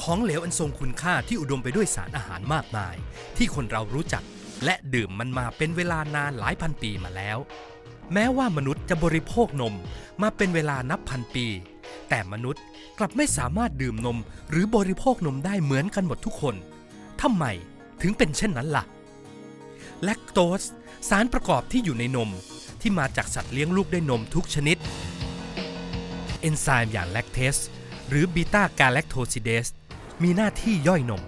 ของเหลวอันทรงคุณค่าที่อุดมไปด้วยสารอาหารมากมาย ที่คนเรารู้จัก และดื่มมันมาเป็นเวลานานหลายพันปีมาแล้ว แม้ว่ามนุษย์จะบริโภคนมมาเป็นเวลานับพันปี แต่มนุษย์กลับไม่สามารถดื่มนมหรือบริโภคนมได้เหมือนกันหมดทุกคนทำไมถึงเป็นเช่นนั้นล่ะแลคโตสสารประกอบที่อยู่ในนมที่มาจากสัตว์เลี้ยงลูกด้วยนมทุกชนิด เอนไซม์อย่างแลคเทสหรือบีตากาแลคโทซิเดส มีหน้าที่ย่อยนม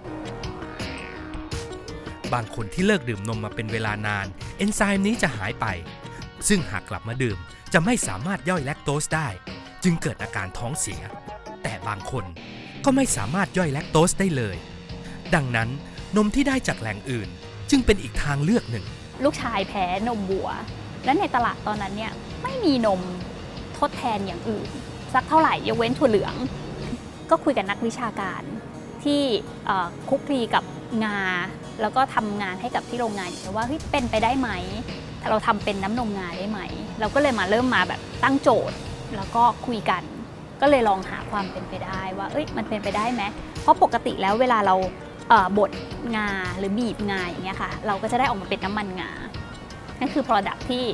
บางคนที่เลิกดื่มนมมาเป็นเวลานาน เอนไซม์นี้จะหายไป ซึ่งหากกลับมาดื่มจะไม่สามารถย่อยแลคโตสได้ จึงเกิดอาการท้องเสีย แต่บางคนก็ไม่สามารถย่อยแลคโตสได้เลย ดังนั้นนมที่ได้จากแหล่งอื่น จึงเป็นอีกทางเลือกหนึ่ง ลูกชายแพ้นมวัว และในตลาดตอนนั้นเนี่ยไม่มีนมทดแทนอย่างอื่น สักเท่าไหร่ยกเว้นถั่วเหลือง ก็คุยกับนักวิชาการ ที่คุกคลีกับงา แล้วก็ทำงานให้กับที่โรงงานอยู่ว่าเฮ้ยเป็นไปได้ไหมเราทำเป็นน้ำนมงาได้ไหม เราก็เลยมาเริ่มมาแบบตั้งโจทย์แล้วก็คุยกัน ก็เลยลองหาความเป็นไปได้ว่าเอ้ยมันเป็นไปได้ไหมเพราะปกติแล้วเวลาเราเบดงาหรือบีบงาอย่างเงี้ยค่ะ เราก็จะได้ออกมาเป็นน้ำมันงา นั่นคือ Product ที่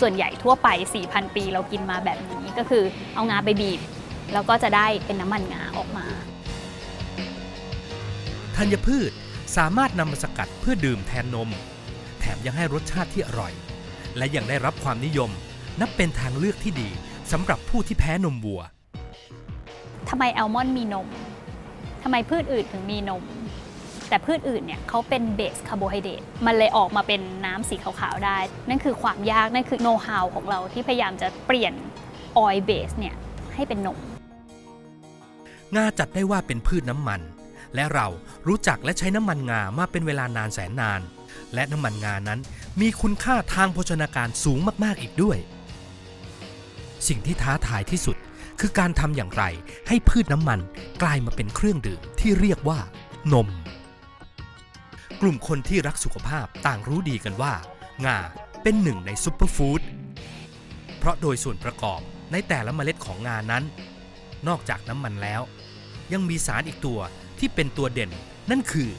ส่วนใหญ่ทั่วไป 4,000 ปีเรากินมาแบบนี้ก็คือเอางาไปบีบ แล้วก็จะได้เป็นน้ำมันงาออกมา ธัญพืชสามารถนำมาสกัดเพื่อดื่มแทนนม แถมยังให้รสชาติที่อร่อย และยังได้รับความนิยม นับเป็นทางเลือกที่ดีสำหรับผู้ที่แพ้นมวัวทำไมแอลมอนด์มีนมทำไมพืชอื่นถึงมีนม แต่พืชอื่นเนี่ยเขาเป็นเบสคาร์โบไฮเดรตมันเลยออกมาเป็นน้ำสีขาวๆได้ นั่นคือความยาก นั่นคือโน้ตฮาวของเราที่พยายามจะเปลี่ยนออยเบสเนี่ยให้เป็นนมงาจัดได้ว่าเป็นพืชน้ำมัน และเรารู้จักและใช้น้ำมันงามาเป็นเวลานานแสนนาน และน้ำมันงานั้นมีคุณค่าทางโภชนาการสูงมากๆอีกด้วย สิ่งที่ท้าทายที่สุดคือการทำอย่างไรให้พืชน้ำมันกลายมาเป็นเครื่องดื่มที่เรียกว่า นม กลุ่มคนที่รักสุขภาพต่างรู้ดีกันว่า งาเป็นหนึ่งในซุปเปอร์ฟู้ดเพราะโดยส่วนประกอบในแต่ละเมล็ดของงานั้น นอกจากน้ำมันแล้ว ยังมีสารอีกตัว ที่เป็นตัวเด่นนั่นคือ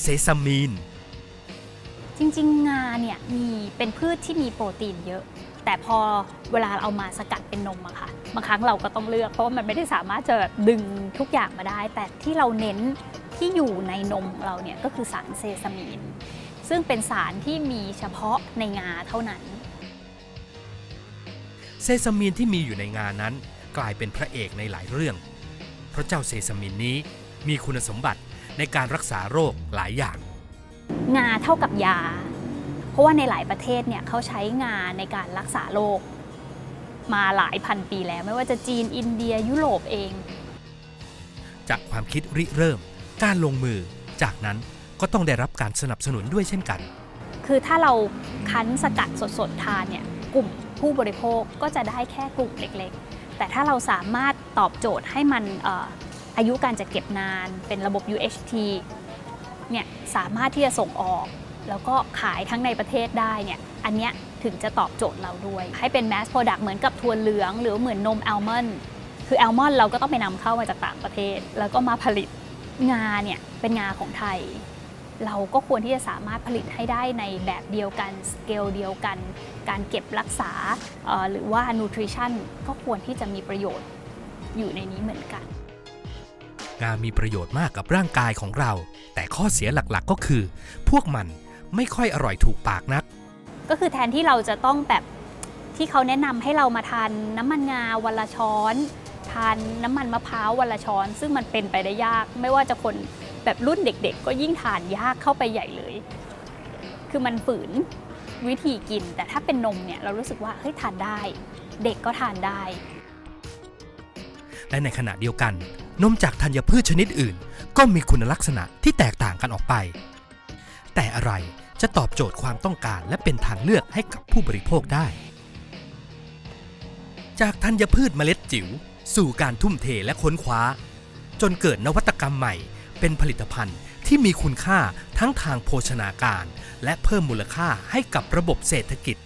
เซซามีน จริงๆ งาเนี่ยมีเป็นพืชที่มีโปรตีนเยอะ แต่พอเวลาเอามาสกัดเป็นนมอะค่ะบางครั้งเราก็ต้องเลือกเพราะว่ามันไม่ได้สามารถจะแบบดึงทุกอย่างมาได้ แต่ที่เราเน้นที่อยู่ในนมของเราเนี่ยก็คือสารเซซามีน ซึ่งเป็นสารที่มีเฉพาะในงาเท่านั้น เซซามีนที่มีอยู่ในงานนั้น กลายเป็นพระเอกในหลายเรื่อง เพราะเจ้าเซซามีนนี้ มีคุณสมบัติในการรักษาโรคหลายอย่าง งาเท่ากับยา เพราะว่าในหลายประเทศเนี่ยเขาใช้งาในการรักษาโรคมาหลายพันปีแล้ว ไม่ว่าจะจีนอินเดียยุโรปเอง จากความคิดริเริ่ม การลงมือ จากนั้นก็ต้องได้รับการสนับสนุนด้วยเช่นกัน คือถ้าเราคั้นสกัดสดๆทานเนี่ยกลุ่มผู้บริโภคก็จะได้แค่กลุ่มเล็กๆ แต่ถ้าเราสามารถตอบโจทย์ให้มันเอายุการจะเก็บนาน เป็นระบบ UHT เนี่ยสามารถที่จะส่งออก แล้วก็ขายทั้งในประเทศได้เนี่ยอันเนี้ยถึงจะตอบโจทย์เราด้วย ให้เป็น mass product เหมือนกับถั่วเหลือง หรือเหมือนนมแอลมอนด์คือแอลมอนด์เราก็ต้องไปนำเข้ามาจากต่างประเทศ แล้วก็มาผลิตงาเนี่ยเป็นงาของไทย เราก็ควรที่จะสามารถผลิตให้ได้ในแบบเดียวกันสเกลเดียวกัน การเก็บรักษาหรือว่า nutrition ก็ควรที่จะมีประโยชน์อยู่ในนี้เหมือนกัน งามีประโยชน์มากกับร่างกายของเรา แต่ข้อเสียหลักๆก็คือ พวกมันไม่ค่อยอร่อยถูกปากนัก ก็คือแทนที่เราจะต้องแบบที่เขาแนะนำให้เรามาทานน้ำมันงาวันละช้อน ทานน้ำมันมะพร้าววันละช้อน ซึ่งมันเป็นไปได้ยาก ไม่ว่าจะคนแบบรุ่นเด็กๆ ก็ยิ่งทานยากเข้าไปใหญ่เลย คือมันฝืนวิธีกิน แต่ถ้าเป็นนมเนี่ยเรารู้สึกว่าเฮ้ยทานได้ เด็กก็ทานได้ และในขณะเดียวกัน นมจากธัญพืชชนิดอื่น ก็มีคุณลักษณะที่แตกต่างกันออกไป แต่อะไรจะตอบโจทย์ความต้องการและเป็นทางเลือกให้กับผู้บริโภคได้ จากธัญพืชเมล็ดจิ๋วสู่การทุ่มเทและค้นคว้า จนเกิดนวัตกรรมใหม่ เป็นผลิตภัณฑ์ที่มีคุณค่าทั้งทางโภชนาการ และเพิ่มมูลค่าให้กับระบบเศรษฐกิจ